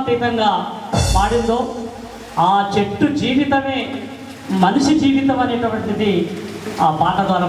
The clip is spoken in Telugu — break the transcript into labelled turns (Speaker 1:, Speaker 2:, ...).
Speaker 1: భావాతీతంగా పాడిందో ఆ చెట్టు జీవితమే మనిషి జీవితం అనేటువంటిది ఆ పాట ద్వారా